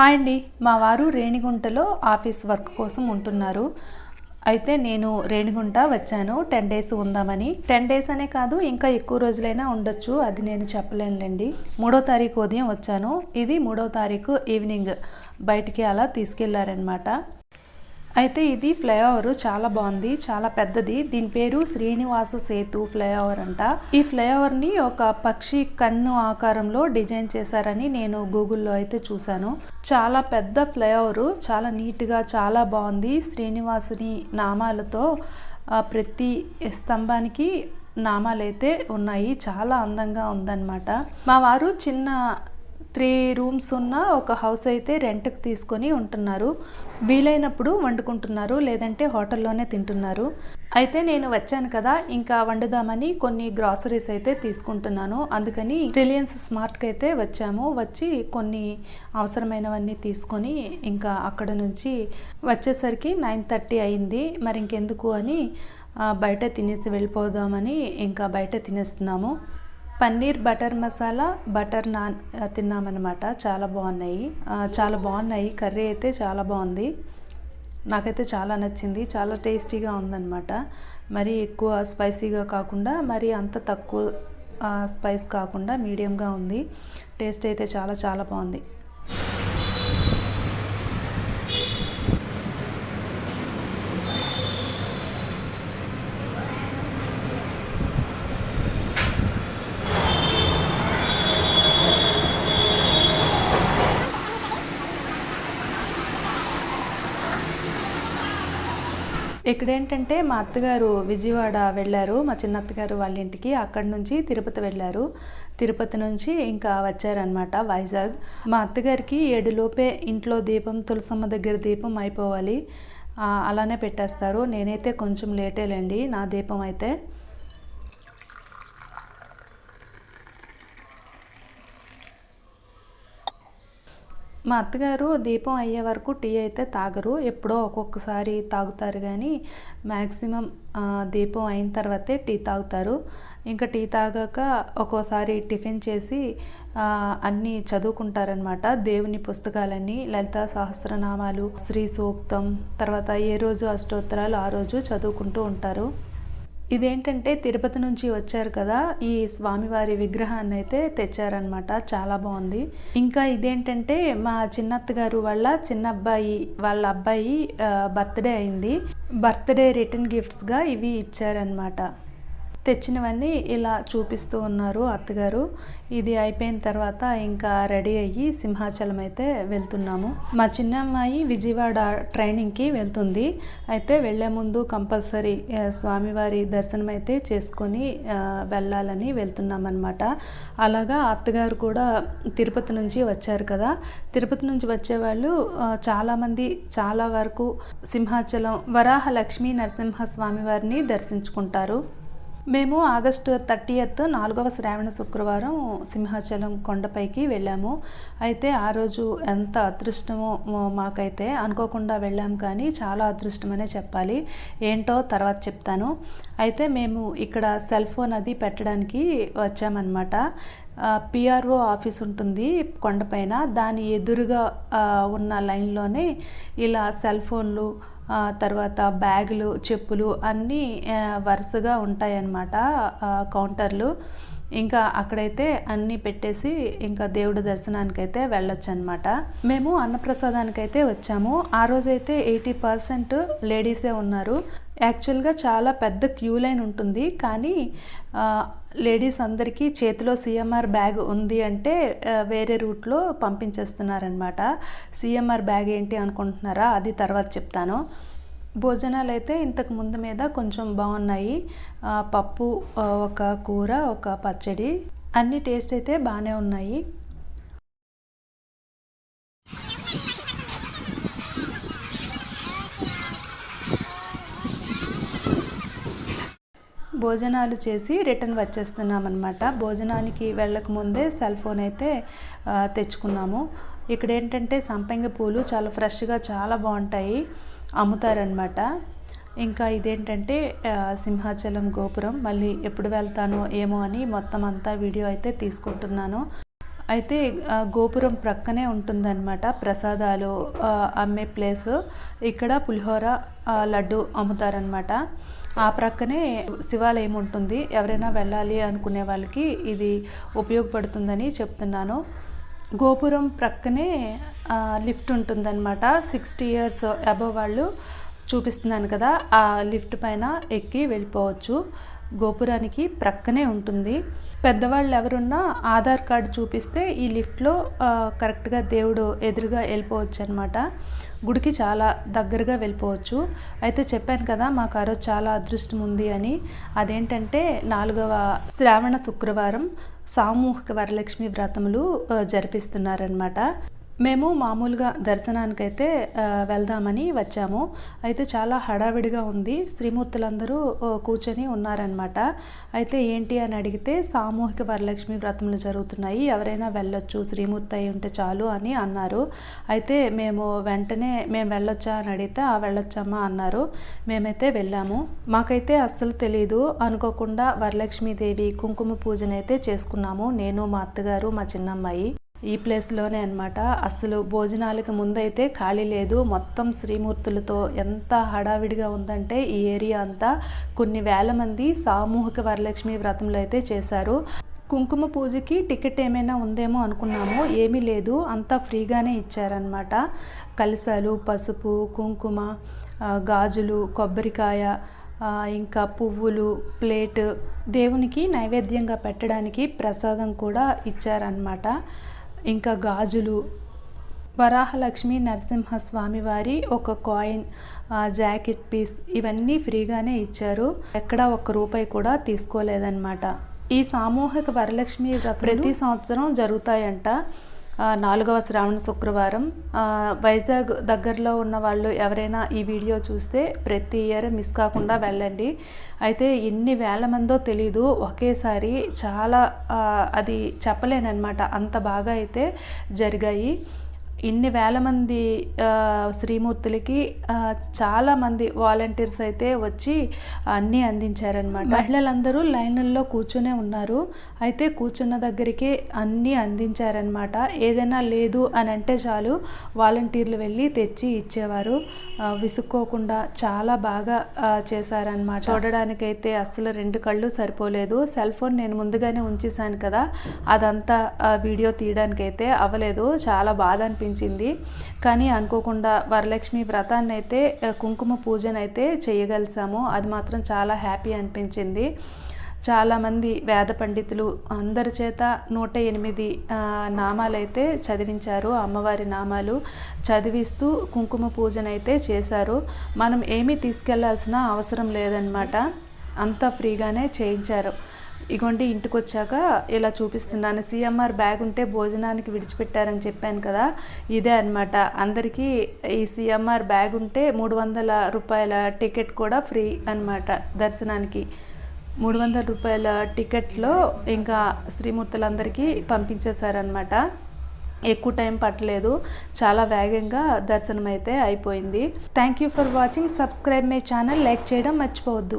Hi అండి మా వారు రేణిగుంటలో ఆఫీస్ వర్క్ కోసం ఉంటున్నారు. అయితే నేను రేణిగుంట వచ్చాను. టెన్ డేస్ ఉందామని. టెన్ డేస్ అనే కాదు ఇంకా ఎక్కువ రోజులైనా ఉండొచ్చు అది నేను చెప్పలేనులేండి. మూడో తారీఖు ఉదయం వచ్చాను. ఇది మూడో తారీఖు ఈవినింగ్ బయటికి అలా తీసుకెళ్ళారనమాట అయితే ఇది ఫ్లైఓవర్ చాలా బాగుంది చాలా పెద్దది. దీని పేరు శ్రీనివాస సేతు ఫ్లైఓవర్ అంట. ఈ ఫ్లైఓవర్ని ఒక పక్షి కన్ను ఆకారంలో డిజైన్ చేశారని నేను గూగుల్లో అయితే చూశాను. చాలా పెద్ద ఫ్లైఓవర్ చాలా నీట్గా చాలా బాగుంది. శ్రీనివాసుని నామాలతో ప్రతి స్తంభానికి నామాలైతే ఉన్నాయి. చాలా అందంగా ఉందన్నమాట. మా వారు చిన్న త్రీ రూమ్స్ ఉన్న ఒక హౌస్ అయితే రెంట్కి తీసుకొని ఉంటున్నారు. వీలైనప్పుడు వండుకుంటున్నారు లేదంటే హోటల్లోనే తింటున్నారు. అయితే నేను వచ్చాను కదా ఇంకా వండుదామని కొన్ని గ్రాసరీస్ అయితే తీసుకుంటున్నాను. అందుకని రిలయన్స్ స్మార్ట్కి అయితే వచ్చాము. వచ్చి కొన్ని అవసరమైనవన్నీ తీసుకొని ఇంకా అక్కడ నుంచి వచ్చేసరికి నైన్ థర్టీ అయింది. మరి ఇంకెందుకు అని బయట తినేసి వెళ్ళిపోదామని ఇంకా బయట తినేస్తున్నాము. పన్నీర్ బటర్ మసాలా బటర్ నాన్ తిన్నామన్నమాట. చాలా బాగున్నాయి. చాలా బాగున్నాయి. కర్రీ అయితే చాలా బాగుంది. నాకైతే చాలా నచ్చింది. చాలా టేస్టీగా ఉందన్నమాట. మరి ఎక్కువ స్పైసీగా కాకుండా మరి అంత తక్కువ స్పైస్ కాకుండా మీడియంగా ఉంది. టేస్ట్ అయితే చాలా చాలా బాగుంది. ఇక్కడ ఏంటంటే మా అత్తగారు విజయవాడ వెళ్ళారు. మా చిన్న అత్తగారు వాళ్ళ ఇంటికి. అక్కడి నుంచి తిరుపతి వెళ్ళారు. తిరుపతి నుంచి ఇంకా వచ్చారనమాట వైజాగ్. మా అత్తగారికి ఏడులోపే ఇంట్లో దీపం తులసమ్మ దగ్గర దీపం అయిపోవాలి. అలానే పెట్టేస్తారు. నేనైతే కొంచెం లేటేలేండి నా దీపం అయితే. మా అత్తగారు దీపం అయ్యే వరకు టీ అయితే తాగరు. ఎప్పుడో ఒక్కొక్కసారి తాగుతారు కానీ మ్యాక్సిమం దీపం అయిన తర్వాతే టీ తాగుతారు. ఇంకా టీ తాగాక ఒక్కోసారి టిఫిన్ చేసి అన్నీ చదువుకుంటారనమాట దేవుని పుస్తకాలన్నీ లలిత సహస్రనామాలు శ్రీ సూక్తం తర్వాత ఏ రోజు అష్టోత్తరాలు ఆ రోజు చదువుకుంటూ ఉంటారు. ఇదేంటంటే తిరుపతి నుంచి వచ్చారు కదా ఈ స్వామివారి విగ్రహాన్ని అయితే తెచ్చారనమాట చాలా బాగుంది. ఇంకా ఇదేంటంటే మా చిన్నత్త గారు వాళ్ళ చిన్న అబ్బాయి వాళ్ళ అబ్బాయి బర్త్డే అయింది. బర్త్డే రిటర్న్ గిఫ్ట్స్గా ఇవి ఇచ్చారనమాట తెచ్చినవన్నీ ఇలా చూపిస్తూ ఉన్నారు అత్తగారు. ఇది అయిపోయిన తర్వాత ఇంకా రెడీ అయ్యి సింహాచలం అయితే వెళ్తున్నాము. మా చిన్న అమ్మాయి విజయవాడ ట్రైనింగ్కి వెళ్తుంది. అయితే వెళ్ళే ముందు కంపల్సరీ స్వామివారి దర్శనం అయితే చేసుకొని వెళ్ళాలని వెళ్తున్నాం అనమాట అలాగా అత్తగారు కూడా తిరుపతి నుంచి వచ్చారు కదా. తిరుపతి నుంచి వచ్చేవాళ్ళు చాలామంది చాలా వరకు సింహాచలం వరాహ లక్ష్మీ నరసింహ స్వామివారిని దర్శించుకుంటారు. మేము ఆగస్టు థర్టీయత్ నాలుగవ శ్రావణ శుక్రవారం సింహాచలం కొండపైకి వెళ్ళాము. అయితే ఆ రోజు ఎంత అదృష్టమో మాకైతే అనుకోకుండా వెళ్ళాం కానీ చాలా అదృష్టమనే చెప్పాలి. ఏంటో తర్వాత చెప్తాను. అయితే మేము ఇక్కడ సెల్ ఫోన్ అది పెట్టడానికి వచ్చామన్నమాట. పిఆర్ఓ ఆఫీస్ ఉంటుంది కొండపైన. దాని ఎదురుగా ఉన్న లైన్లోనే ఇలా సెల్ ఫోన్లు తర్వాత బ్యాగులు చెప్పులు అన్నీ వరుసగా ఉంటాయన్నమాట కౌంటర్లు. ఇంకా అక్కడైతే అన్నీ పెట్టేసి ఇంకా దేవుడి దర్శనానికి అయితే వెళ్ళొచ్చు అనమాట మేము అన్నప్రసాదానికి అయితే వచ్చాము. ఆ రోజైతే ఎయిటీ పర్సెంట్ లేడీసే ఉన్నారు. యాక్చువల్గా చాలా పెద్ద క్యూ లైన్ ఉంటుంది. కానీ లేడీస్ అందరికీ చేతిలో సిఎంఆర్ బ్యాగ్ ఉంది అంటే వేరే రూట్లో పంపించేస్తున్నారనమాట సిఎంఆర్ బ్యాగ్ ఏంటి అనుకుంటున్నారా? అది తర్వాత చెప్తాను. భోజనాలు అయితే ఇంతకు ముందు మీద కొంచెం బాగున్నాయి. పప్పు ఒక కూర ఒక పచ్చడి అన్ని టేస్ట్ అయితే బాగానే ఉన్నాయి. భోజనాలు చేసి రిటర్న్ వచ్చేస్తున్నాం అనమాట భోజనానికి వెళ్ళకముందే సెల్ ఫోన్ అయితే తెచ్చుకున్నాము. ఇక్కడ ఏంటంటే సంపెంగ పూలు చాలా ఫ్రెష్గా చాలా బాగుంటాయి అమ్ముతారనమాట ఇంకా ఇదేంటంటే సింహాచలం గోపురం. మళ్ళీ ఎప్పుడు వెళ్తానో ఏమో అని మొత్తం అంతా వీడియో అయితే తీసుకుంటున్నాను. అయితే గోపురం ప్రక్కనే ఉంటుందన్నమాట ప్రసాదాలు అమ్మే ప్లేస్. ఇక్కడ పులిహోర లడ్డు అమ్ముతారనమాట ఆ ప్రక్కనే శివాలయం ఉంటుంది. ఎవరైనా వెళ్ళాలి అనుకునే వాళ్ళకి ఇది ఉపయోగపడుతుందని చెప్తున్నాను. గోపురం ప్రక్కనే లిఫ్ట్ ఉంటుందన్నమాట. సిక్స్టీ ఇయర్స్ అబవ్ వాళ్ళు చూపిస్తున్నాను కదా ఆ లిఫ్ట్ పైన ఎక్కి వెళ్ళిపోవచ్చు. గోపురానికి ప్రక్కనే ఉంటుంది. పెద్దవాళ్ళు ఎవరున్నా ఆధార్ కార్డు చూపిస్తే ఈ లిఫ్ట్లో కరెక్ట్గా దేవుడు ఎదురుగా వెళ్ళిపోవచ్చు అనమాట గుడికి చాలా దగ్గరగా వెళ్ళిపోవచ్చు. అయితే చెప్పాను కదా మాకు ఆ రోజు చాలా అదృష్టం ఉంది అని. అదేంటంటే నాలుగవ శ్రావణ శుక్రవారం సామూహిక వరలక్ష్మి వ్రతములు జరిపిస్తున్నారనమాట మేము మామూలుగా దర్శనానికైతే వెళ్దామని వచ్చాము. అయితే చాలా హడావిడిగా ఉంది. శ్రీమూర్తులందరూ కూర్చొని ఉన్నారనమాట అయితే ఏంటి అని అడిగితే సామూహిక వరలక్ష్మి వ్రతములు జరుగుతున్నాయి. ఎవరైనా వెళ్ళొచ్చు శ్రీమూర్తి అయి ఉంటే చాలు అని అన్నారు. అయితే మేము వెంటనే మేము వెళ్ళొచ్చా? అని అడిగితే ఆ వెళ్ళొచ్చమ్మా అన్నారు. మేమైతే వెళ్ళాము. మాకైతే అస్సలు తెలియదు అనుకోకుండా వరలక్ష్మీదేవి కుంకుమ పూజనైతే చేసుకున్నాము. నేను మా అత్తగారు మా చిన్నమ్మాయి. ఈ ప్లేస్లోనే అనమాట అసలు భోజనాలకు ముందైతే ఖాళీ లేదు. మొత్తం శ్రీమూర్తులతో ఎంత హడావిడిగా ఉందంటే ఈ ఏరియా అంతా కొన్ని వేల మంది సామూహిక వరలక్ష్మి వ్రతంలో అయితే చేశారు. కుంకుమ పూజకి టికెట్ ఏమైనా ఉందేమో అనుకున్నాము. ఏమీ లేదు. అంతా ఫ్రీగానే ఇచ్చారనమాట కలిసాలు పసుపు కుంకుమ గాజులు కొబ్బరికాయ ఇంకా పువ్వులు ప్లేట్ దేవునికి నైవేద్యంగా పెట్టడానికి ప్రసాదం కూడా ఇచ్చారనమాట ఇంకా గాజులు. వరాహలక్ష్మి నరసింహస్వామి వారి ఒక కాయిన్ జాకెట్ పీస్ ఇవన్నీ ఫ్రీగానే ఇచ్చారు. ఎక్కడా ఒక్క రూపాయి కూడా తీసుకోలేదన్నమాట. ఈ సామూహిక వరలక్ష్మి ప్రతి సంవత్సరం జరుగుతాయంట. నాలుగవ శ్రావణ శుక్రవారం. వైజాగ్ దగ్గరలో ఉన్న వాళ్ళు ఎవరైనా ఈ వీడియో చూస్తే ప్రతి ఇయర్ మిస్ కాకుండా వెళ్ళండి. అయితే ఎన్ని వేల మందో తెలీదు. ఒకేసారి చాలా అది చెప్పలేనమాట అంత బాగా అయితే జరిగాయి. ఇన్ని వేల మంది శ్రీమూర్తులకి ఆ, చాలా మంది వాలంటీర్స్ అయితే వచ్చి అన్నీ అందించారనమాట మహిళలందరూ లైన్లలో కూర్చునే ఉన్నారు. అయితే కూర్చున్న దగ్గరికి అన్నీ అందించారనమాట ఏదైనా లేదు అని అంటే చాలు వాలంటీర్లు వెళ్ళి తెచ్చి ఇచ్చేవారు. విసుక్కోకుండా చాలా బాగా చేశారనమాట చూడడానికైతే అసలు రెండు కళ్ళు సరిపోలేదు. సెల్ ఫోన్ నేను ముందుగానే ఉంచేసాను కదా. అదంతా వీడియో తీయడానికైతే అవ్వలేదు. చాలా బాధ అనిపించింది. కానీ అనుకోకుండా వరలక్ష్మి వ్రతాన్ని అయితే కుంకుమ కుంకుమ పూజనైతే చేయగలిసాము. అది మాత్రం చాలా హ్యాపీ అనిపించింది. చాలామంది వేద పండితులు అందరి చేత నూట ఎనిమిది నామాలైతే చదివించారు అమ్మవారి నామాలు చదివిస్తూ కుంకుమ పూజనైతే చేశారు. మనం ఏమీ తీసుకెళ్ళాల్సిన అవసరం లేదనమాట అంతా ఫ్రీగానే చేయించారు. ఇగోండి ఇంటికి వచ్చాక ఇలా చూపిస్తున్నాను. సిఎంఆర్ బ్యాగ్ ఉంటే భోజనానికి విడిచిపెట్టారని చెప్పాను కదా ఇదే అన్నమాట. అందరికీ ఈ సిఎంఆర్ బ్యాగ్ ఉంటే మూడు వందల రూపాయల టికెట్ కూడా ఫ్రీ అన్నమాట దర్శనానికి. మూడు వందల రూపాయల టికెట్లో ఇంకా శ్రీమూర్తులందరికీ పంపించేశారనమాట ఎక్కువ టైం పట్టలేదు చాలా వేగంగా దర్శనం అయితే అయిపోయింది. Thank you for watching. Subscribe my channel like చేయడం మర్చిపోవద్దు.